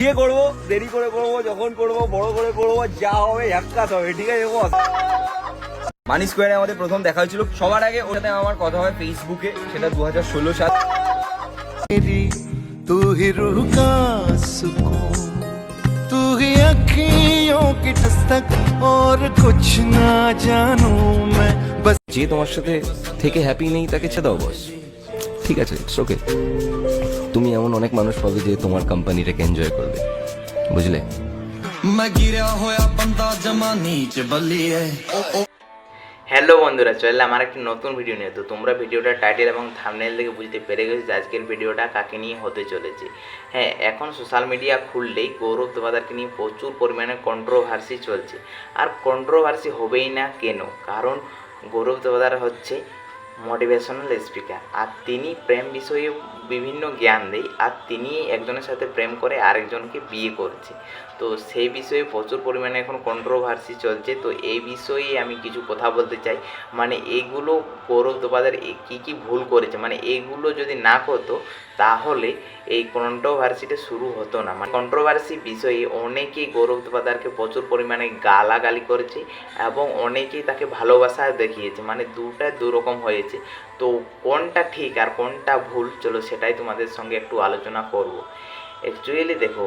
বিয়ে করবো দেরি করে করবো যখন করবো বড় করে করবো যা হবে এককাত হবে ঠিক আছে বস মানি স্কোয়ারে আমাদের প্রথম দেখা হয়েছিল সবার আগে ওর সাথে আমার কথা হয় ফেসবুকে সেটা দু হাজার ষোলো সাল मेरी तू ही रूह का सुकून तू ही अखियों की ठस्तक और कुछ ना जानू मैं बस যে তোমার সাথে থেকে হ্যাপি নেই তাকে ছেড়ে দাও বস ঠিক আছে ইটস ওকে তুমি এমন অনেক মানুষ পাবে যে তোমার কোম্পানিটাকে এনজয় করবে। বুঝলে? হ্যালো বন্ধুরা চলে আমার একটি নতুন ভিডিও নিয়ে। তো তোমরা ভিডিওটা টাইটেল এবং থামনেল থেকে বুঝতে পেরে গেছো যে আজকের ভিডিওটা কাকে নিয়ে হতে চলেছে। হ্যাঁ এখন সোশ্যাল মিডিয়া খুললেই গৌরব দেবাদারকে নিয়ে প্রচুর পরিমাণে কন্ট্রোভার্সি চলছে। আর কন্ট্রোভার্সি হবেই না কেন? কারণ গৌরব দেবাদার হচ্ছে মোটিভেশনাল স্পিকার আর তিনি প্রেম বিষয়ে বিভিন্ন জ্ঞান দেয় আর তিনি একজনের সাথে প্রেম করে আরেকজনকে বিয়ে করছে। তো সেই বিষয়ে প্রচুর পরিমাণে এখন কন্ট্রোভার্সি চলছে। তো এই বিষয়ে আমি কিছু কথা বলতে চাই। মানে এইগুলো গৌরব দোপাদার কী কী ভুল করেছে? মানে এইগুলো যদি না করতো, তাহলে এই কন্ট্রোভার্সিটা শুরু হতো না। মানে কন্ট্রোভার্সি বিষয়ে অনেকেই গৌরব দোপাদারকে প্রচুর পরিমাণে গালাগালি করেছে এবং অনেকেই তাকে ভালোবাসা দেখিয়েছে। মানে দুটা দুরকম হয়েছে। তো কোনটা ঠিক আর কোনটা ভুল, চলো সেটাই তোমাদের সঙ্গে একটু আলোচনা করব। অ্যাকচুয়ালি দেখো,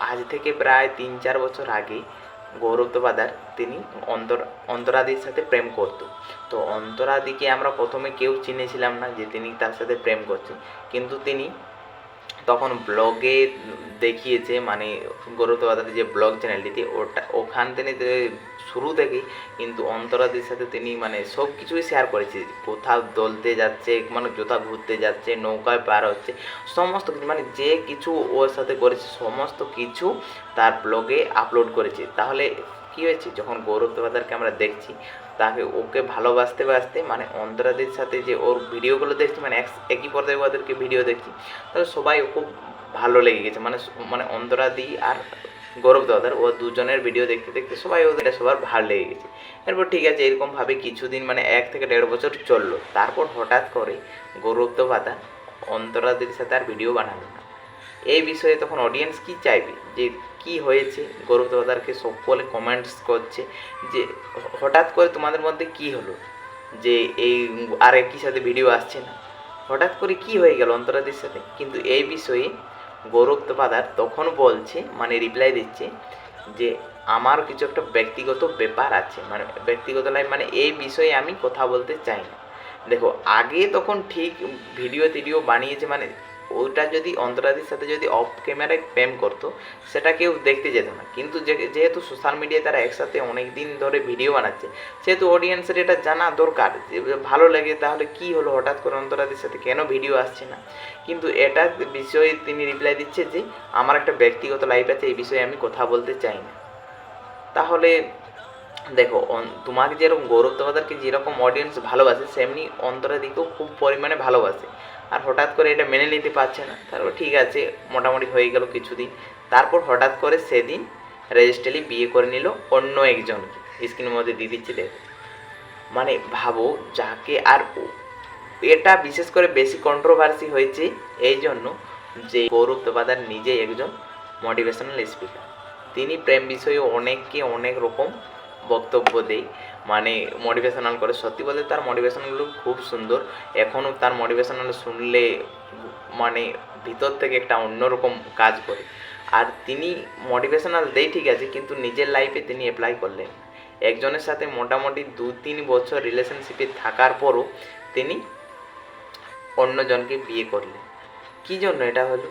আজ থেকে প্রায় তিন চার বছর আগে গৌরব দোপাদার তিনি অন্তর, অন্তরাদির সাথে প্রেম করত। তো অন্তরাদিকে আমরা প্রথমে কেউ চিনেছিলাম না যে তিনি তার সাথে প্রেম করছেন। কিন্তু তিনি তখন ব্লগে দেখিয়েছে মানে গৌরব দোপাদারের যে ব্লগ চ্যানেলটিতে, ওটা, ওখান থেকে শুরু থেকেই কিন্তু অন্তরাদের সাথে তিনি মানে সব কিছুই শেয়ার করেছে। কোথাও দলতে যাচ্ছে মানে কোথাও ঘুরতে যাচ্ছে, নৌকায় পার হচ্ছে, সমস্ত কিছু মানে যে কিছু ওর সাথে করেছে, সমস্ত কিছু তার ব্লগে আপলোড করেছে। তাহলে কী হয়েছে? যখন গৌরব দেবাদারকে আমরা দেখছি তাকে ওকে ভালোবাসতে বাসতে মানে অন্তরাদের সাথে যে ওর ভিডিওগুলো দেখছি মানে এক- একই পর্যায়ে ওদেরকে ভিডিও দেখছি, তাহলে সবাই খুব ভালো লেগে গেছে। মানে মানে অন্তরাদি আর গৌরব দাদার, ও দুজনের ভিডিও দেখতে দেখতে সবাই ওদের সবার ভালো লেগে গেছে। এরপর ঠিক আছে, এরকমভাবে কিছুদিন মানে এক থেকে দেড় বছর চলল। তারপর হঠাৎ করে গৌরব দাদা অন্তরাদির সাথে আর ভিডিও বানালো। এই বিষয়ে তখন অডিয়েন্স কি চাইবে? যে কি হয়েছে? গৌরব দাদারকে সকলে কমেন্টস করছে যে, হঠাৎ করে তোমাদের মধ্যে কি হলো? যে এই আর একই সাথে ভিডিও আসছে না। হঠাৎ করে কি হয়ে গেল অন্তরাদির সাথে? কিন্তু এই বিষয়ে গৌরব তোপাদার তখন বলছে মানে রিপ্লাই দিচ্ছে যে, আমার কিছু একটা ব্যক্তিগত ব্যাপার আছে। মানে ব্যক্তিগত লাইফ মানে এই বিষয়ে আমি কথা বলতে চাই না। দেখো, আগে তখন ঠিক ভিডিও টিডিও বানিয়েছে মানে ওইটা যদি অন্তরাদির সাথে যদি অফ ক্যামেরায় প্রেম করতো, সেটা কেউ দেখতে যেত না। কিন্তু যেহেতু সোশ্যাল মিডিয়ায় তারা একসাথে অনেক দিন ধরে ভিডিও বানাচ্ছে, সেহেতু অডিয়েন্সের এটা জানা দরকার যে ভালো লাগে তাহলে কি হলো? হঠাৎ করে অন্তরাদির সাথে কেন ভিডিও আসছে না? কিন্তু এটা বিষয়ে তিনি রিপ্লাই দিচ্ছে যে, আমার একটা ব্যক্তিগত লাইফ আছে, এই বিষয়ে আমি কথা বলতে চাই না। তাহলে দেখো তোমাকে যেরকম গৌরব দাদারকে যেরকম অডিয়েন্স ভালোবাসে, সেমনি অন্তরাদিকেও খুব পরিমাণে ভালোবাসে। আর হঠাৎ করে এটা মেনে নিতে পারছে না। তারপর ঠিক আছে, মোটামুটি হয়ে গেল কিছুদিন। তারপর হঠাৎ করে সেদিন রেজিস্ট্রালি বিয়ে করে নিল অন্য একজনকে স্ক্রিনের মধ্যে দিয়ে দেখো। মানে ভাবো, যাকে আর এটা বিশেষ করে বেশি কন্ট্রোভার্সি হয়েছে এই জন্য যে গৌরব দেবাদার নিজে একজন মোটিভেশনাল স্পিকার তিনি প্রেম বিষয়ে অনেককে অনেক রকম বক্তব্য দেয়। মানে মোটিভেশনাল করে। সত্যি বলতে তার মোটিভেশনালগুলো খুব সুন্দর। এখনও তার মোটিভেশনাল শুনলে মানে ভিতর থেকে একটা অন্যরকম কাজ করে। আর তিনি মোটিভেশনাল দেয় ঠিক আছে, কিন্তু নিজের লাইফে তিনি অ্যাপ্লাই করলেন। একজনের সাথে মোটামুটি দু তিন বছর রিলেশনশিপে থাকার পরও তিনি অন্যজনকে বিয়ে করলেন। কী জন্য এটা হলো?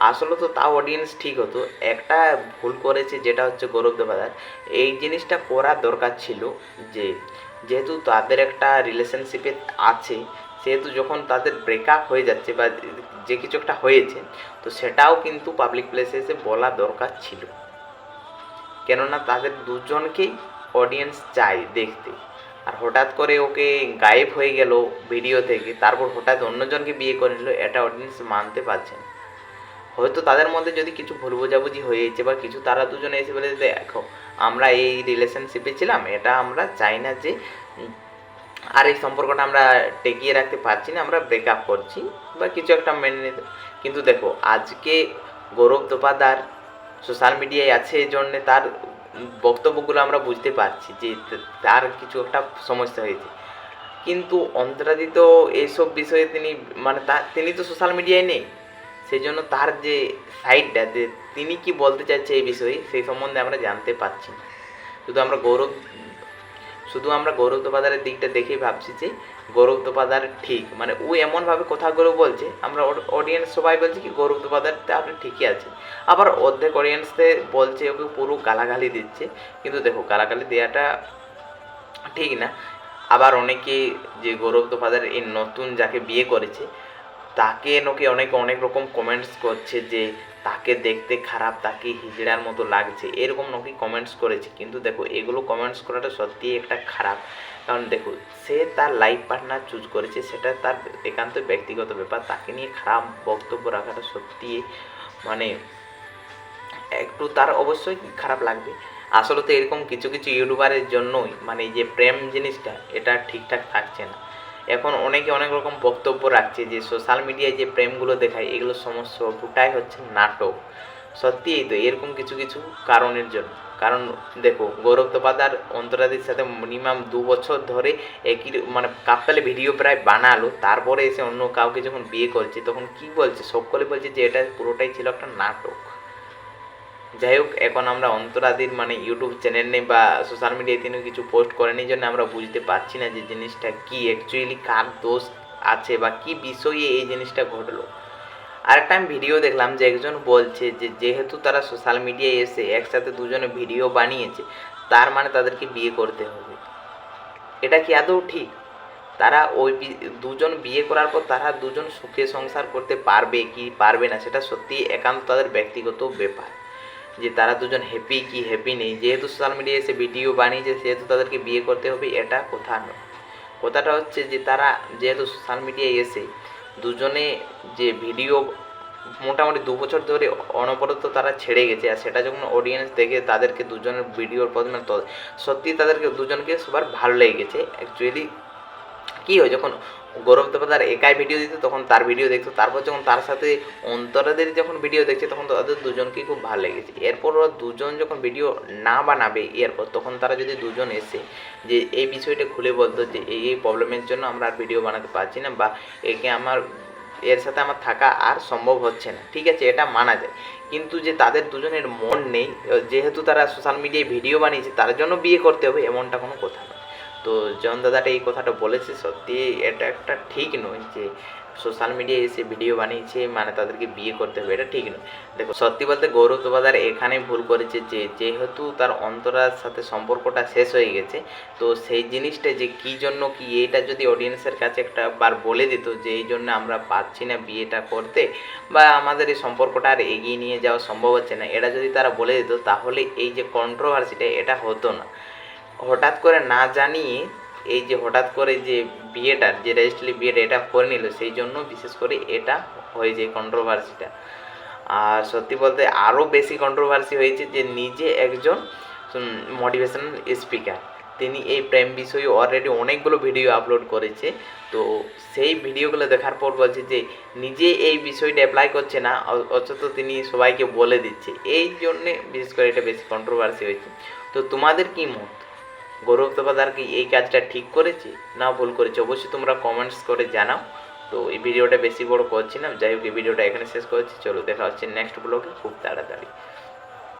আসলে তো তাও অডিয়েন্স ঠিক হতো। একটা ভুল করেছে যেটা হচ্ছে গৌরব দেবাদার। এই জিনিসটা করার দরকার ছিল যে, যেহেতু তাদের একটা রিলেশনশিপে আছে, সেহেতু যখন তাদের ব্রেকআপ হয়ে যাচ্ছে বা যে কিছু একটা হয়েছে, তো সেটাও কিন্তু পাবলিক প্লেসে এসে বলা দরকার ছিল। কেননা তাদের দুজনকেই অডিয়েন্স চায় দেখতে। আর হঠাৎ করে ওকে গায়েব হয়ে গেল ভিডিও থেকে, তারপর হঠাৎ অন্যজনকে বিয়ে করে নিল, এটা অডিয়েন্স মানতে পারছে না। হয়তো তাদের মধ্যে যদি কিছু ভুল বোঝাবুঝি হয়েছে বা কিছু তারা দুজনে এসে বলে দেখো, আমরা এই রিলেশনশিপে ছিলাম, এটা আমরা চাই না যে, আর এই সম্পর্কটা আমরা টেকিয়ে রাখতে পারছি না, আমরা ব্রেকআপ করছি বা কিছু একটা মেনে নিতে কিন্তু দেখো, আজকে গৌরব দোপাদার সোশ্যাল মিডিয়ায় আছে এই জন্যে তার বক্তব্যগুলো আমরা বুঝতে পারছি যে, তার কিছু একটা সমস্যা হয়েছে। কিন্তু অন্তরাদি এইসব বিষয়ে তিনি মানে তা, তিনি তো সোশ্যাল মিডিয়ায় নেই। সেই জন্য তার যে সাইডটা, যে তিনি কি বলতে চাইছে এই বিষয়ে, সেই সম্বন্ধে আমরা জানতে পারছি না। শুধু আমরা গৌরব, শুধু আমরা গৌরব তোপাদারের দিকটা দেখেই ভাবছি যে গৌরব তোপাদার ঠিক। মানে ও এমনভাবে কথাগুলো বলছে, আমরা অডিয়েন্স সবাই বলছি কি গৌরব আপনি ঠিকই আছে। আবার অর্ধেক অডিয়েন্সে বলছে ওকে পুরো গালাগালি দিচ্ছে। কিন্তু দেখো, গালাগালি দেওয়াটা ঠিক না। আবার অনেকে যে গৌরব তোপাদার এই নতুন যাকে বিয়ে করেছে তাকে নাকি অনেকে অনেক রকম কমেন্টস করছে যে, তাকে দেখতে খারাপ, তাকে হিজড়ার মতো লাগছে। এরকম নাকি কমেন্টস করেছে। কিন্তু দেখো, এগুলো কমেন্টস করাটা সত্যিই একটা খারাপ। কারণ দেখো, সে তার লাইফ পার্টনার চুজ করেছে, সেটা তার একান্ত ব্যক্তিগত ব্যাপার। তাকে নিয়ে খারাপ বক্তব্য রাখাটা সত্যি মানে একটু তার অবশ্যই খারাপ লাগবে। আসলে তো এরকম কিছু কিছু ইউটিউবারের জন্যই মানে যে প্রেম জিনিসটা, এটা ঠিকঠাক থাকছে না। এখন অনেকে অনেক রকম বক্তব্য রাখছে যে সোশ্যাল মিডিয়ায় যে প্রেমগুলো দেখায়, এগুলো সমস্ত পুটাই হচ্ছে নাটক। সত্যিই তো, এরকম কিছু কিছু কারণের জন্য। কারণ দেখো, গৌরব তোপাদার অন্তরাদির সাথে মিনিমাম দু বছর ধরে একই মানে কাপ্তালে ভিডিও প্রায় বানালো, তারপরে এসে অন্য কাউকে যখন বিয়ে করছে, তখন কি বলছে? সকলে বলছে যে এটা পুরোটাই ছিল একটা নাটক। যাই হোক এখন আমরা অন্তরাদির মানে ইউটিউব চ্যানেল নেই বা সোশ্যাল মিডিয়ায় তিনি কিছু পোস্ট করেনি, জন্য আমরা বুঝতে পারছি না যে জিনিসটা কি অ্যাকচুয়ালি কার দোষ আছে বা কি বিষয়ে এই জিনিসটা ঘটলো। আরেকটা আমি ভিডিও দেখলাম যে একজন বলছে যে যেহেতু তারা সোশ্যাল মিডিয়ায় এসে একসাথে দুজনে ভিডিও বানিয়েছে, তার মানে তাদেরকে বিয়ে করতে হবে। এটা কি আদৌ ঠিক? তারা ওই দুজন বিয়ে করার পর তারা দুজন সুখে সংসার করতে পারবে কি পারবে না, সেটা সত্যি একান্ত তাদের ব্যক্তিগত ব্যাপার। যে তারা দুজন হ্যাপি কি হ্যাপি নেই। যেহেতু সোশ্যাল মিডিয়ায় এসে ভিডিও বানিয়েছে, সেহেতু তাদেরকে বিয়ে করতে হবে, এটা কথা নয়। কথাটা হচ্ছে যে তারা যেহেতু সোশ্যাল মিডিয়ায় এসে দুজনে যে ভিডিও মোটামুটি দু বছর ধরে অনবরত তারা ছেড়ে গেছে, আর সেটা যখন অডিয়েন্স দেখে তাদেরকে দুজনের ভিডিওর প্রথমে তো- সত্যি তাদেরকে দুজনকে সবার ভালো লেগে গেছে অ্যাকচুয়ালি কি হয়, যখন গৌরব দেবতার একাই ভিডিও দিত, তখন তার ভিডিও দেখতো, তারপর যখন তার সাথে অন্তরাদের যখন ভিডিও দেখছে, তখন তাদের দুজনকেই খুব ভালো লেগেছে। এরপর ওরা দুজন যখন ভিডিও না বানাবে, এরপর তখন তারা যদি দুজন এসে যে এই বিষয়টা খুলে বলতো যে এই এই প্রবলেমের জন্য আমরা আর ভিডিও বানাতে পারছি না বা একে আমার, এর সাথে আমার থাকা আর সম্ভব হচ্ছে না, ঠিক আছে? এটা মানা যায়। কিন্তু যে তাদের দুজনের মন নেই, যেহেতু তারা সোশ্যাল মিডিয়ায় ভিডিও বানিয়েছে, তার জন্য বিয়ে করতে হবে, এমনটা কোনো কথা তো জন দাদাটা এই কথাটা বলেছে সত্যি, এটা একটা ঠিক নয় যে সোশ্যাল মিডিয়ায় এসে ভিডিও বানিয়েছে মানে তাদেরকে বিয়ে করতে হবে, এটা ঠিক নয়। দেখো, সত্যি বলতে গৌরব তোবাদার এখানে ভুল করেছে যে, যেহেতু তার অন্তরার সাথে সম্পর্কটা শেষ হয়ে গেছে, তো সেই জিনিসটা যে কী জন্য কি, এটা যদি অডিয়েন্সের কাছে একটা বার বলে দিত যে এই জন্য আমরা পাচ্ছি না বিয়েটা করতে, বা আমাদের এই সম্পর্কটা আর এগিয়ে নিয়ে যাওয়া সম্ভব হচ্ছে না, এটা যদি তারা বলে দিত, তাহলে এই যে কন্ট্রোভার্সিটা এটা হতো না। হঠাৎ করে না জানিয়ে এই যে হঠাৎ করে যে বিয়েটার যে রেজিস্ট্রি বিয়েটা এটা করে নিল, সেই জন্য বিশেষ করে এটা হয়ে যায় কন্ট্রোভার্সিটা আর সত্যি বলতে আরও বেশি কন্ট্রোভার্সি হয়েছে যে নিজে একজন মোটিভেশনাল স্পিকার তিনি এই প্রেম বিষয়ে অলরেডি অনেকগুলো ভিডিও আপলোড করেছে। তো সেই ভিডিওগুলো দেখার পর বলছে যে নিজে এই বিষয়টা অ্যাপ্লাই করছে না অথচ তিনি সবাইকে বলে দিচ্ছে। এই জন্যে বিশেষ করে এটা বেশি কন্ট্রোভার্সি হয়েছে। তো তোমাদের কি মত? গৌরব তোপাদার কি এই কাজটা ঠিক করেছি? না, ভুল করেছি। অবশ্যই তোমরা কমেন্টস করে জানাও। তো এই ভিডিওটা বেশি বড় করছি না। যাই হোক, এই ভিডিওটা এখানে শেষ করছি। চলো, দেখা হচ্ছে নেক্সট ব্লগে খুব তাড়াতাড়ি।